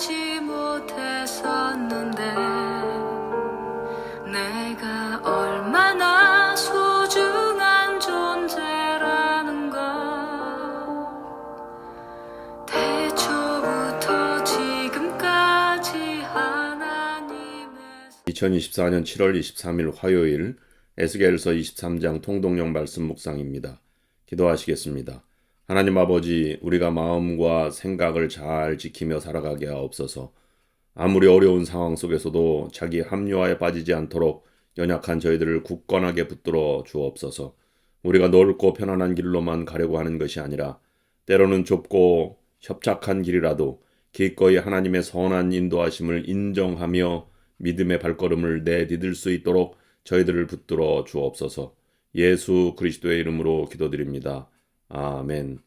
알지 못했었는데 내가 얼마나 소중한 존재라는 걸 태초부터 지금까지 하나님의 2024년 7월 23일 화요일 에스겔서 23장 통독령 말씀 묵상입니다. 기도하시겠습니다. 하나님 아버지, 우리가 마음과 생각을 잘 지키며 살아가게 하옵소서. 아무리 어려운 상황 속에서도 자기 합리화에 빠지지 않도록 연약한 저희들을 굳건하게 붙들어 주옵소서. 우리가 넓고 편안한 길로만 가려고 하는 것이 아니라 때로는 좁고 협착한 길이라도 기꺼이 하나님의 선한 인도하심을 인정하며 믿음의 발걸음을 내디딜 수 있도록 저희들을 붙들어 주옵소서. 예수 그리스도의 이름으로 기도드립니다. 아멘.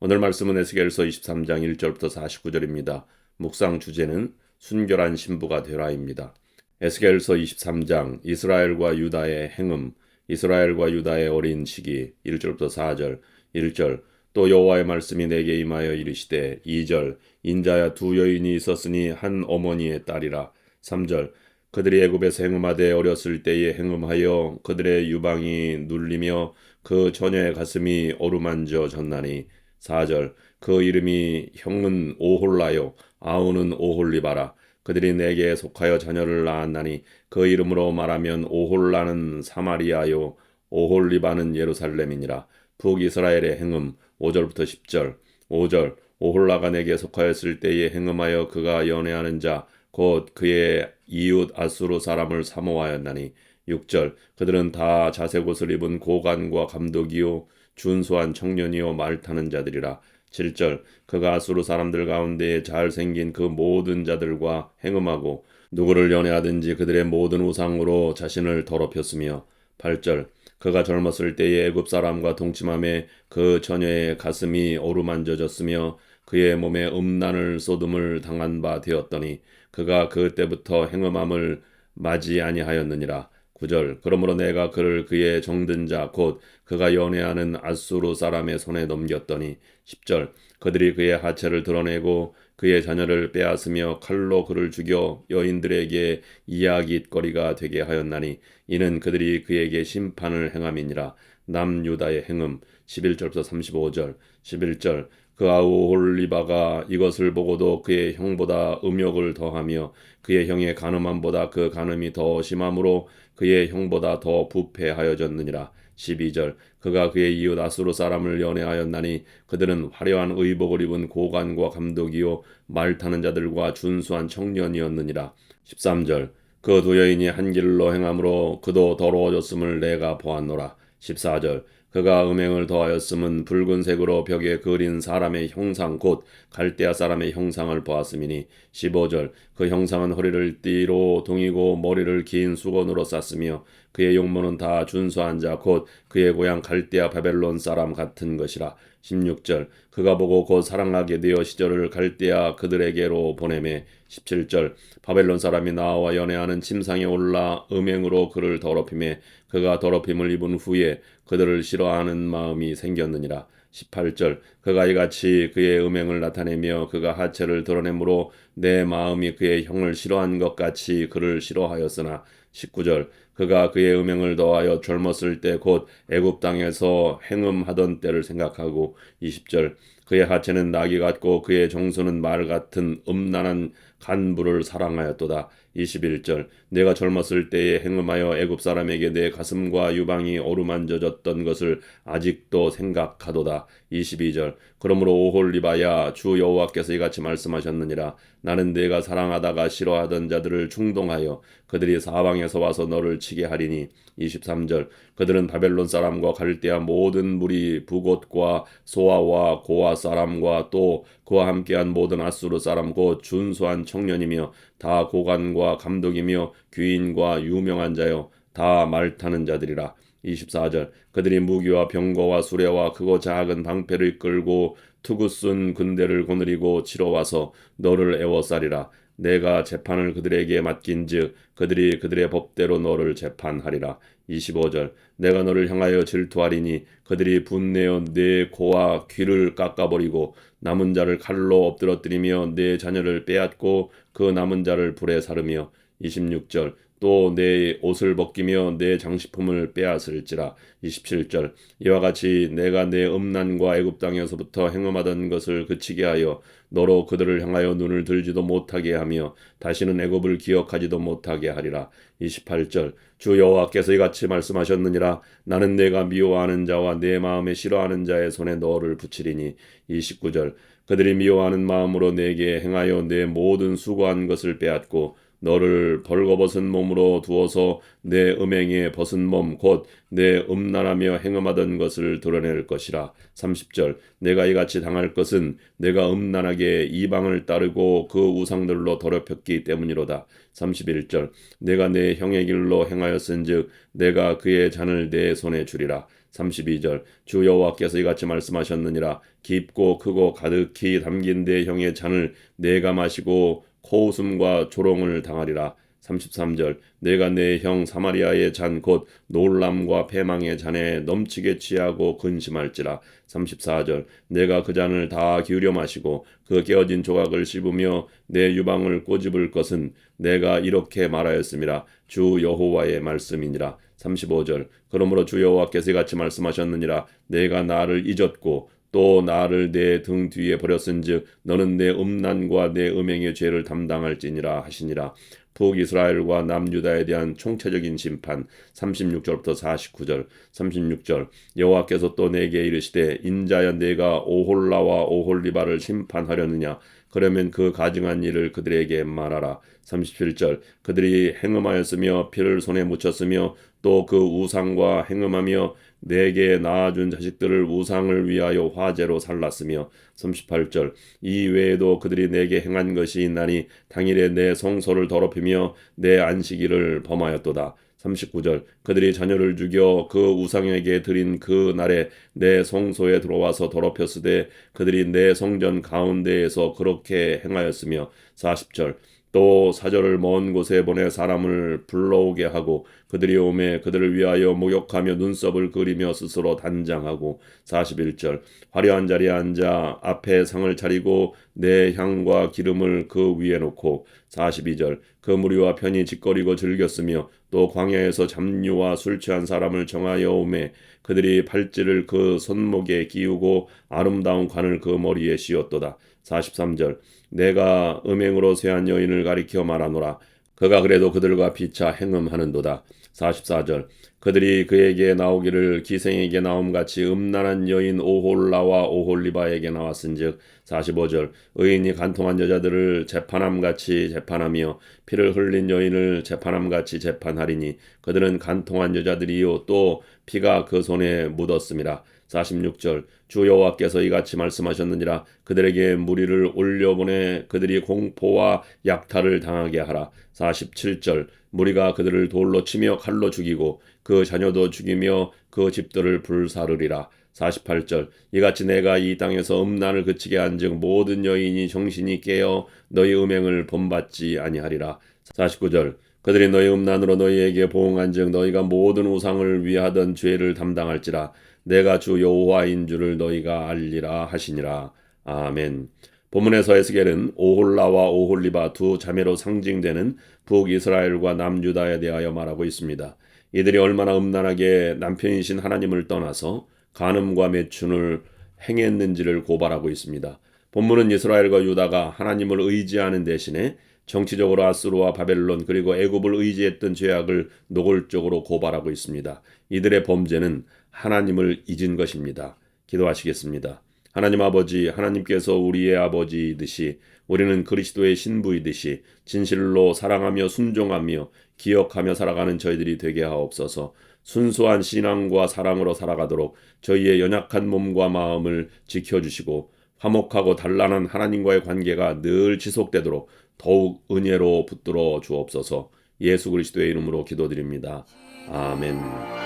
오늘 말씀은 에스겔서 23장 1절부터 49절입니다. 묵상 주제는 순결한 신부가 되라입니다. 에스겔서 23장 이스라엘과 유다의 행음, 이스라엘과 유다의 어린 시기 1절부터 4절, 1절 또 여호와의 말씀이 내게 임하여 이르시되 2절 인자야 두 여인이 있었으니 한 어머니의 딸이라 3절 그들이 애굽에서 행음하되 어렸을 때에 행음하여 그들의 유방이 눌리며 그 처녀의 가슴이 어루만져 졌나니 4절 그 이름이 형은 오홀라요 아우는 오홀리바라. 그들이 내게 속하여 자녀를 낳았나니 그 이름으로 말하면 오홀라는 사마리아요 오홀리바는 예루살렘이니라. 북이스라엘의 행음 5절부터 10절 5절 오홀라가 내게 속하였을 때에 행음하여 그가 연애하는 자 곧 그의 이웃 아수르 사람을 사모하였나니 6절. 그들은 다 자색 옷을 입은 고관과 감독이요 준수한 청년이요 말 타는 자들이라. 7절. 그가 아수르 사람들 가운데 잘생긴 그 모든 자들과 행음하고 누구를 연애하든지 그들의 모든 우상으로 자신을 더럽혔으며. 8절. 그가 젊었을 때에 애굽 사람과 동침함에 그 처녀의 가슴이 어루만져졌으며 그의 몸에 음란을 쏟음을 당한 바 되었더니 그가 그때부터 행음함을 맞이 아니하였느니라. 9절 그러므로 내가 그를 그의 정든 자 곧 그가 연애하는 아수르 사람의 손에 넘겼더니 10절 그들이 그의 하체를 드러내고 그의 자녀를 빼앗으며 칼로 그를 죽여 여인들에게 이야깃거리가 되게 하였나니 이는 그들이 그에게 심판을 행함이니라. 남유다의 행음 11절부터 35절 11절 그 아우홀리바가 이것을 보고도 그의 형보다 음욕을 더하며 그의 형의 간음함보다 그 간음이 더 심함으로 그의 형보다 더 부패하여졌느니라. 12절 그가 그의 이웃 아수르 사람을 연애하였나니 그들은 화려한 의복을 입은 고관과 감독이요 말 타는 자들과 준수한 청년이었느니라. 13절 그 두 여인이 한 길로 행함으로 그도 더러워졌음을 내가 보았노라. 14절 그가 음행을 더하였음은 붉은색으로 벽에 그린 사람의 형상 곧 갈대아 사람의 형상을 보았음이니 15절 그 형상은 허리를 띠로 동이고 머리를 긴 수건으로 쌌으며 그의 용모는 다 준수한 자 곧 그의 고향 갈대아 바벨론 사람 같은 것이라. 16절 그가 보고 곧 사랑하게 되어 시절을 갈대아 그들에게로 보내매. 17절 바벨론 사람이 나와 연애하는 침상에 올라 음행으로 그를 더럽힘에 그가 더럽힘을 입은 후에 그들을 싫어하는 마음이 생겼느니라. 18절 그가 이같이 그의 음행을 나타내며 그가 하체를 드러내므로 내 마음이 그의 형을 싫어한 것 같이 그를 싫어하였으나. 19절 그가 그의 음행을 더하여 젊었을 때 곧 애굽 땅에서 행음하던 때를 생각하고. 20절 그의 하체는 나귀 같고 그의 정수는 말 같은 음란한 간부를 사랑하였도다. 21절 내가 젊었을 때에 행음하여 애굽 사람에게 내 가슴과 유방이 어루만져졌던 것을 아직도 생각하도다. 22절 그러므로 오홀리바야 주 여호와께서 이같이 말씀하셨느니라 나는 내가 사랑하다가 싫어하던 자들을 충동하여 그들이 사방에서 와서 너를 치게 하리니 23절 그들은 바벨론 사람과 갈대아 모든 무리 부곳과 소아와 고아 사람과 또 그와 함께한 모든 아수르 사람 곧 준수한 청년이며 다 고관과 감독이며 귀인과 유명한 자여 다 말 타는 자들이라. 24절. 그들이 무기와 병거와 수레와 크고 작은 방패를 끌고 투구쓴 군대를 거느리고 치러 와서 너를 애워싸리라. 내가 재판을 그들에게 맡긴즉 그들이 그들의 법대로 너를 재판하리라 25절 내가 너를 향하여 질투하리니 그들이 분내어 내 코와 귀를 깎아버리고 남은 자를 칼로 엎드러뜨리며 내 자녀를 빼앗고 그 남은 자를 불에 사르며. 26절 또 내 옷을 벗기며 내 장식품을 빼앗을지라. 27절. 이와 같이 내가 내 음란과 애굽 땅에서부터 행음하던 것을 그치게 하여 너로 그들을 향하여 눈을 들지도 못하게 하며 다시는 애굽을 기억하지도 못하게 하리라. 28절. 주 여호와께서 이같이 말씀하셨느니라. 나는 내가 미워하는 자와 내 마음에 싫어하는 자의 손에 너를 붙이리니. 29절. 그들이 미워하는 마음으로 내게 행하여 내 모든 수고한 것을 빼앗고 너를 벌거벗은 몸으로 두어서 내 음행에 벗은 몸 곧 내 음란하며 행음하던 것을 드러낼 것이라. 30절. 내가 이같이 당할 것은 내가 음란하게 이방을 따르고 그 우상들로 더럽혔기 때문이로다. 31절. 내가 내 형의 길로 행하였은즉 내가 그의 잔을 내 손에 주리라. 32절. 주 여호와께서 이같이 말씀하셨느니라. 깊고 크고 가득히 담긴 내 형의 잔을 내가 마시고 코웃음과 조롱을 당하리라. 33절 내가 내 형 사마리아의 잔 곧 놀람과 패망의 잔에 넘치게 취하고 근심할지라. 34절 내가 그 잔을 다 기울여 마시고 그 깨어진 조각을 씹으며 내 유방을 꼬집을 것은 내가 이렇게 말하였음이라 주 여호와의 말씀이니라. 35절 그러므로 주 여호와께서 같이 말씀하셨느니라. 내가 나를 잊었고 또 나를 내 등 뒤에 버렸은즉 너는 내 음란과 내 음행의 죄를 담당할지니라 하시니라. 북이스라엘과 남유다에 대한 총체적인 심판 36절부터 49절 36절. 여호와께서 또 내게 이르시되 인자여 내가 오홀라와 오홀리바를 심판하려느냐? 그러면 그 가증한 일을 그들에게 말하라. 37절. 그들이 행음하였으며 피를 손에 묻혔으며 또 그 우상과 행음하며 내게 낳아준 자식들을 우상을 위하여 화제로 살랐으며 38절 이 외에도 그들이 내게 행한 것이 있나니 당일에 내 성소를 더럽히며 내 안식일을 범하였도다. 39절 그들이 자녀를 죽여 그 우상에게 드린 그 날에 내 성소에 들어와서 더럽혔으되 그들이 내 성전 가운데에서 그렇게 행하였으며 40절 또 사절을 먼 곳에 보내 사람을 불러오게 하고 그들이 오매 그들을 위하여 목욕하며 눈썹을 그리며 스스로 단장하고 41절 화려한 자리에 앉아 앞에 상을 차리고 내 향과 기름을 그 위에 놓고 42절 그 무리와 편히 짓거리고 즐겼으며 또 광야에서 잡류와 술 취한 사람을 정하여 오매 그들이 팔찌를 그 손목에 끼우고 아름다운 관을 그 머리에 씌웠도다 43절. 내가 음행으로 쇠한 여인을 가리켜 말하노라. 그가 그래도 그들과 피차 행음하는도다. 44절 그들이 그에게 나오기를 기생에게 나옴같이 음란한 여인 오홀라와 오홀리바에게 나왔은즉 45절 의인이 간통한 여자들을 재판함같이 재판하며 피를 흘린 여인을 재판함같이 재판하리니 그들은 간통한 여자들이요 또 피가 그 손에 묻었음이라 46절 주 여호와께서 이같이 말씀하셨느니라. 그들에게 무리를 올려보내 그들이 공포와 약탈을 당하게 하라. 47절 무리가 그들을 돌로 치며 칼로 죽이고 그 자녀도 죽이며 그 집들을 불사르리라. 48절. 이같이 내가 이 땅에서 음란을 그치게 한즉 모든 여인이 정신이 깨어 너희 음행을 본받지 아니하리라. 49절. 그들이 너희 음란으로 너희에게 보응한즉 너희가 모든 우상을 위하던 죄를 담당할지라. 내가 주 여호와인 줄을 너희가 알리라 하시니라. 아멘. 본문에서 에스겔은 오홀라와 오홀리바 두 자매로 상징되는 북이스라엘과 남유다에 대하여 말하고 있습니다. 이들이 얼마나 음란하게 남편이신 하나님을 떠나서 간음과 매춘을 행했는지를 고발하고 있습니다. 본문은 이스라엘과 유다가 하나님을 의지하는 대신에 정치적으로 아수르와 바벨론 그리고 애굽을 의지했던 죄악을 노골적으로 고발하고 있습니다. 이들의 범죄는 하나님을 잊은 것입니다. 기도하시겠습니다. 하나님 아버지, 하나님께서 우리의 아버지이듯이 우리는 그리스도의 신부이듯이 진실로 사랑하며 순종하며 기억하며 살아가는 저희들이 되게 하옵소서. 순수한 신앙과 사랑으로 살아가도록 저희의 연약한 몸과 마음을 지켜주시고 화목하고 단란한 하나님과의 관계가 늘 지속되도록 더욱 은혜로 붙들어 주옵소서. 예수 그리스도의 이름으로 기도드립니다. 아멘.